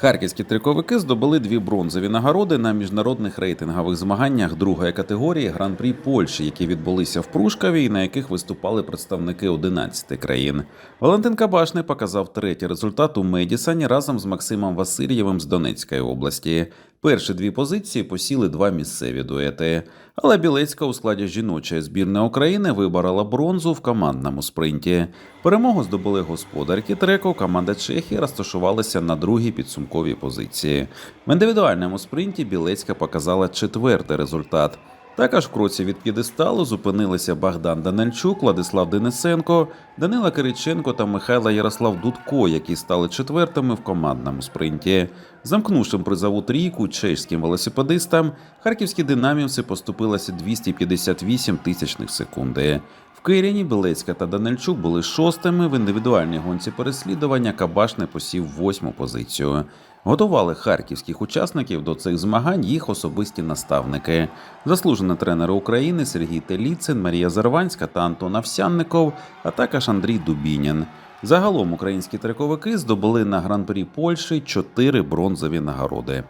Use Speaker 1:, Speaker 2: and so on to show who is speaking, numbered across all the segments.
Speaker 1: Харківські триковики здобули дві бронзові нагороди на міжнародних рейтингових змаганнях другої категорії Гран-прі Польщі, які відбулися в Прушкові і на яких виступали представники 11 країн. Валентин Кабашний показав третій результат у Медісані разом з Максимом Васильєвим з Донецької області. Перші дві позиції посіли два місцеві дуети. Але Білецька у складі жіночої збірної України виборола бронзу в командному спринті. Перемогу здобули господарки треку. Команда Чехії розташувалася на другій підсумковій позиції. В індивідуальному спринті Білецька показала четвертий результат. Також в кроці від п'єдесталу зупинилися Богдан Данильчук, Владислав Денисенко, Данила Кириченко та Михайло Ярослав Дудко, які стали четвертими в командному спринті. Замкнувшим призову трійку чеським велосипедистам, харківські динамівці поступилися 258 тисячних секунди. В Киряні Білецька та Данильчук були шостими. В індивідуальній гонці переслідування Кабашне посів восьму позицію. Готували харківських учасників до цих змагань їх особисті наставники. Заслужені тренери України Сергій Теліцин, Марія Зарванська та Антон Овсянников, а також Андрій Дубінін. Загалом українські трековики здобули на гран-прі Польщі чотири бронзові нагороди.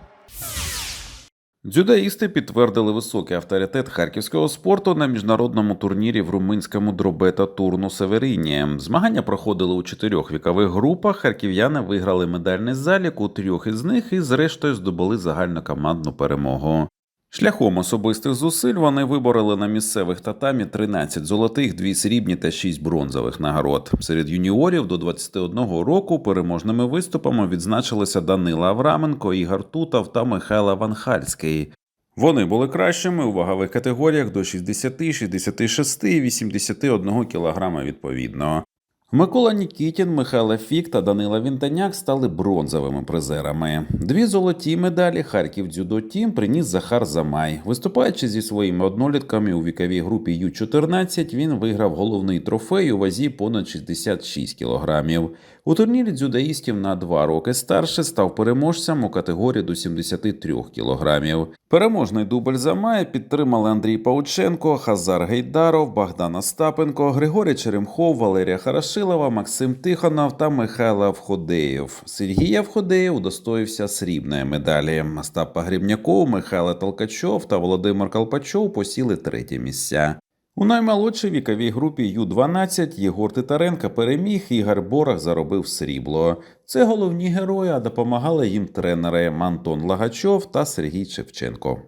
Speaker 1: Дзюдоїсти підтвердили високий авторитет харківського спорту на міжнародному турнірі в румунському дробета турну Северині. Змагання проходили у чотирьох вікових групах. Харків'яни виграли медальний залік у трьох із них і, зрештою, здобули загальнокомандну перемогу. Шляхом особистих зусиль вони вибороли на місцевих татамі 13 золотих, 2 срібні та 6 бронзових нагород. Серед юніорів до 21 року переможними виступами відзначилися Данила Авраменко, Ігор Тутов та Михайло Ванхальський. Вони були кращими у вагових категоріях до 60, 66 і 81 кг відповідно. Микола Нікітін, Михайло Фік та Данила Вінтаняк стали бронзовими призерами. Дві золоті медалі Харків Дзюдо Тім приніс Захар Замай. Виступаючи зі своїми однолітками у віковій групі Ю-14, він виграв головний трофей у вазі понад 66 кілограмів. У турнірі дзюдоїстів на два роки старше став переможцем у категорії до 73 кілограмів. Переможний дубль Замая підтримали Андрій Паученко, Хазар Гейдаров, Богдан Остапенко, Григорій Черемхов, Валерія Харашилова, Максим Тихонов та Михайло Входеєв. Сергій Входеєв удостоївся срібної медалі. Остап Погрібняков, Михайло Толкачов та Володимир Калпачов посіли треті місця. У наймолодшій віковій групі Ю-12 Єгор Титаренко переміг, Ігор Борах заробив срібло. Це головні герої, а допомагали їм тренери Антон Лагачов та Сергій Шевченко.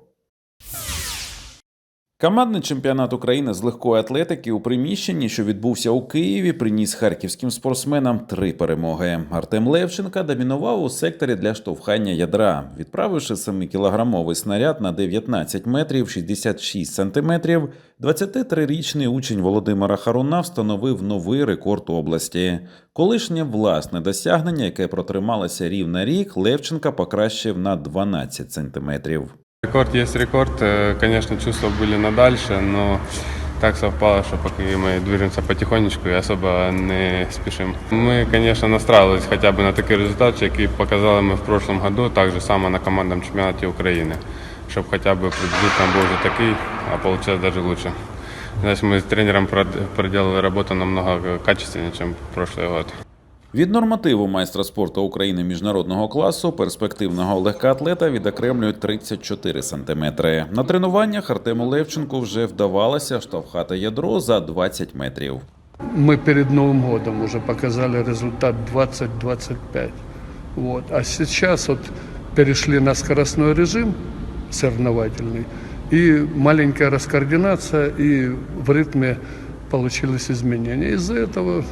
Speaker 1: Командний чемпіонат України з легкої атлетики у приміщенні, що відбувся у Києві, приніс харківським спортсменам три перемоги. Артем Левченка домінував у секторі для штовхання ядра, відправивши 7-кілограмовий снаряд на 19 метрів 66 сантиметрів. 23-річний учень Володимира Харуна встановив новий рекорд області. Колишнє власне досягнення, яке протрималося рівно рік, Левченка покращив на 12 сантиметрів.
Speaker 2: Рекорд есть рекорд. Э, Конечно, чувства были на дальше, но так совпало, что пока мы движемся потихонечку и особо не спешим. Мы, конечно, настраивались хотя бы на такий результат, який показали ми в прошлом году, так же само на командном чемпіонаті України, щоб хоча б предыдущий там був вже такий, а получилось даже лучше. Значит, мы с тренером прод- проделали работу намного качественнее, чем в прошлый год.
Speaker 1: Від нормативу майстра спорту України міжнародного класу перспективного легкоатлета відокремлюють 34 сантиметри. На тренуваннях Артему Левченку вже вдавалося штовхати ядро за 20 метрів.
Speaker 3: Мы перед Новым годом уже показали результат 20-25. Вот. А сейчас вот перешли на скоростной режим соревновательный. И маленькая раскоординация, и в ритме получилось изменение. Из-за этого,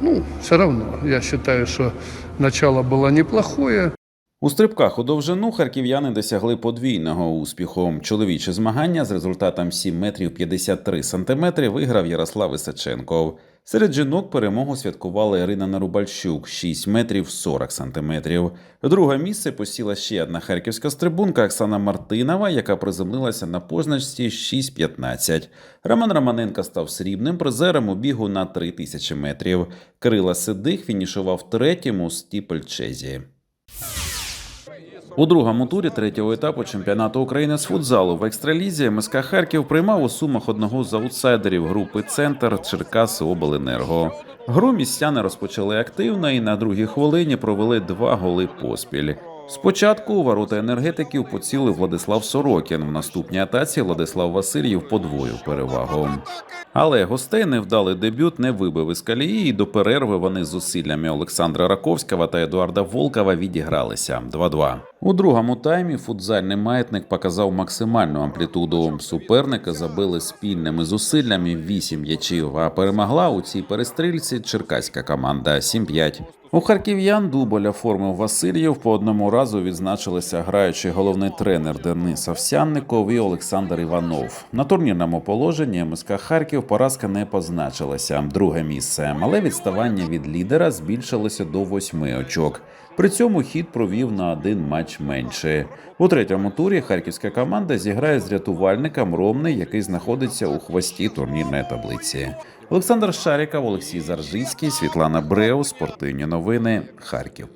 Speaker 3: ну, все равно, я считаю, что начало было неплохое.
Speaker 1: У стрибках у довжину харків'яни досягли подвійного успіху. Чоловіче змагання з результатом 7 метрів 53 сантиметри виграв Ярослав Ісаченков. Серед жінок перемогу святкувала Ірина Нарубальщук 6 метрів 40 сантиметрів. Друге місце посіла ще одна харківська стрибунка Оксана Мартинова, яка приземлилася на позначці 6.15. Роман Романенко став срібним призером у бігу на 3000 метрів. Кирила Сидих фінішував третім у стіпельчезі. У другому турі третього етапу чемпіонату України з футзалу в екстралізі МСК Харків приймав у сумах одного з аутсайдерів групи Центр Черкаси Обленерго. Гру містяни розпочали активно і на другій хвилині провели два голи поспіль. Спочатку у ворота енергетиків поцілив Владислав Сорокін. В наступній атаці Владислав Васильєв подвоїв перевагу. Але гостей невдалий дебют не вибив із колії, і до перерви вони з зусиллями Олександра Раковського та Едуарда Волкова відігралися 2-2. У другому таймі футзальний маятник показав максимальну амплітуду. Суперника забили спільними зусиллями 8 м'ячів, а перемогла у цій перестрільці черкаська команда 7-5. У харків'ян дубль оформив Васильєв. По одному разу відзначилися граючий головний тренер Денис Овсянников і Олександр Іванов. На турнірному положенні МСК Харків поразка не позначилася. Друге місце, але відставання від лідера збільшилося до восьми очок. При цьому хід провів на один матч менше. У третьому турі харківська команда зіграє з рятувальником Ромни, який знаходиться у хвості турнірної таблиці. Олександр Шаріков, Олексій Заржицький, Світлана Бреу, спортивні новини, Харків.